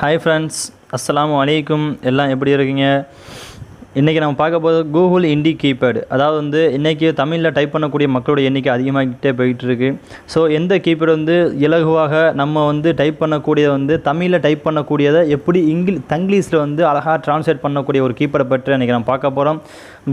Hi friends அஸ்லாம் வலைக்கும் எல்லாம் எப்படி இருக்கீங்க? இன்றைக்கி நம்ம பார்க்க போது கூகுள் இண்டி கீபேடு அதாவது வந்து இன்றைக்கி தமிழில் டைப் பண்ணக்கூடிய மக்களோட எண்ணிக்கை அதிகமாகிட்டே போயிட்டுருக்கு ஸோ எந்த கீபேடு வந்து இலகுவாக நம்ம வந்து டைப் பண்ணக்கூடியதை வந்து தமிழில் டைப் பண்ணக்கூடியதை எப்படி இங்கிலீஷ் தங்கிலீஷில் வந்து அழகாக ட்ரான்ஸ்லேட் பண்ணக்கூடிய ஒரு கீபேடை பற்றி இன்றைக்கி நம்ம பார்க்க போகிறோம்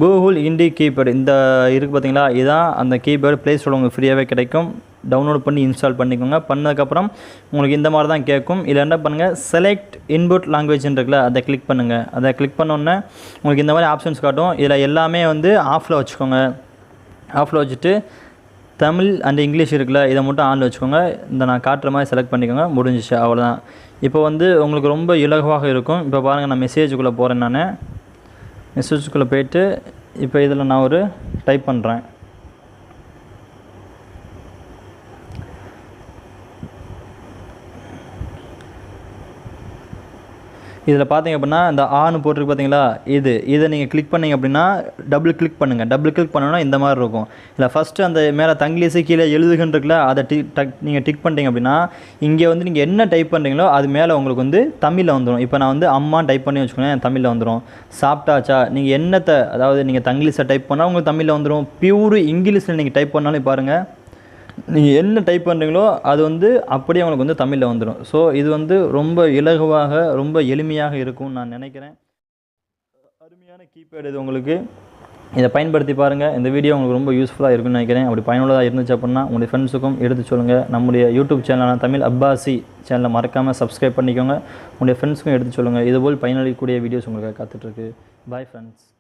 கூகுள் இண்டி கீபேடு இந்த இருக்குது பார்த்தீங்களா இதுதான் அந்த கீபேடு ப்ளே ஸ்டோர் உங்களுக்கு ஃப்ரீயாகவே கிடைக்கும். டவுன்லோட் பண்ணி இன்ஸ்டால் பண்ணிக்கோங்க. பண்ணதுக்கப்புறம் உங்களுக்கு இந்த மாதிரி தான் கேட்கும். இதில் என்ன பண்ணுங்கள் செலக்ட் இன்புட் லாங்குவேஜ்னு இருக்குல்ல அதை கிளிக் பண்ணுங்கள் அதை கிளிக் பண்ணோன்னே உங்களுக்கு இந்த மாதிரி ஆப்ஷன்ஸ் காட்டும். இதில் எல்லாமே வந்து ஆஃபில் வச்சுக்கோங்க. ஆஃபில் வச்சுட்டு தமிழ் அண்ட் இங்கிலீஷ் இருக்குல்ல இதை மட்டும் ஆனில் வச்சுக்கோங்க. இந்த நான் காட்டுற மாதிரி செலக்ட் பண்ணிக்கோங்க. முடிஞ்சிச்சு அவ்வளோதான். இப்போ வந்து உங்களுக்கு ரொம்ப இலகுவாக இருக்கும். இப்போ பாருங்கள் நான் மெசேஜுக்குள்ளே போகிறேன் நான். மெசேஜுக்குள்ளே போயிட்டு இப்போ இதில் நான் ஒரு டைப் பண்ணுறேன் இதில் பார்த்தீங்க அப்படின்னா இந்த ஆன்னு போட்டிருக்கு பார்த்தீங்களா? இது. இதை நீங்கள் கிளிக் பண்ணீங்க அப்படின்னா டபுள் கிளிக் பண்ணுங்கள் டபுள் கிளிக் பண்ணோன்னா இந்த மாதிரி இருக்கும். இல்லை ஃபஸ்ட்டு அந்த மேலே தங்கிலீஸு கீழே எழுதுகின்றிருக்குல அதை டிக் டக் நீங்கள் டிக் பண்ணிட்டீங்க அப்படின்னா இங்கே வந்து நீங்கள் என்ன டைப் பண்ணுறீங்களோ அது மேலே உங்களுக்கு வந்து தமிழில் வந்துடும் இப்போ நான் வந்து அம்மா டைப் பண்ணி வச்சுக்கோங்க தமிழில் வந்துடும் சாப்பிட்டாச்சா? நீங்கள் என்னத்தை அதாவது நீங்கள் தங்கிலீஷை டைப் பண்ணால் உங்களுக்கு தமிழில் வந்துடும் பியூர் இங்கிலீஷில் நீங்கள் டைப் பண்ணாலும் பாருங்கள் நீங்கள் என்ன டைப் பண்ணுறீங்களோ அது வந்து அப்படியே அவங்களுக்கு வந்து தமிழில் வந்துடும் ஸோ இது வந்து ரொம்ப இலகுவாக ரொம்ப எளிமையாக இருக்கும்னு நான் நினைக்கிறேன். அருமையான கீபேட் இது உங்களுக்கு. இதை பயன்படுத்தி பாருங்கள் இந்த வீடியோ உங்களுக்கு ரொம்ப யூஸ்ஃபுல்லாக இருக்கும்னு நினைக்கிறேன். அப்படி பயனுள்ளதாக இருந்துச்சு அப்படின்னா உங்களுடைய ஃப்ரெண்ட்ஸுக்கும் எடுத்து சொல்லுங்கள் நம்முடைய யூடியூப் சேனலான தமிழ் அப்பாசி சேனலை மறக்காமல் சப்ஸ்கிரைப் பண்ணிக்கோங்க. உங்களுடைய ஃப்ரெண்ட்ஸுக்கும் எடுத்து சொல்லுங்கள் இதுபோல் பயனளிக்கக்கூடிய வீடியோஸ் உங்களுக்கு காத்துட்ருக்கு பாய் ஃப்ரெண்ட்ஸ்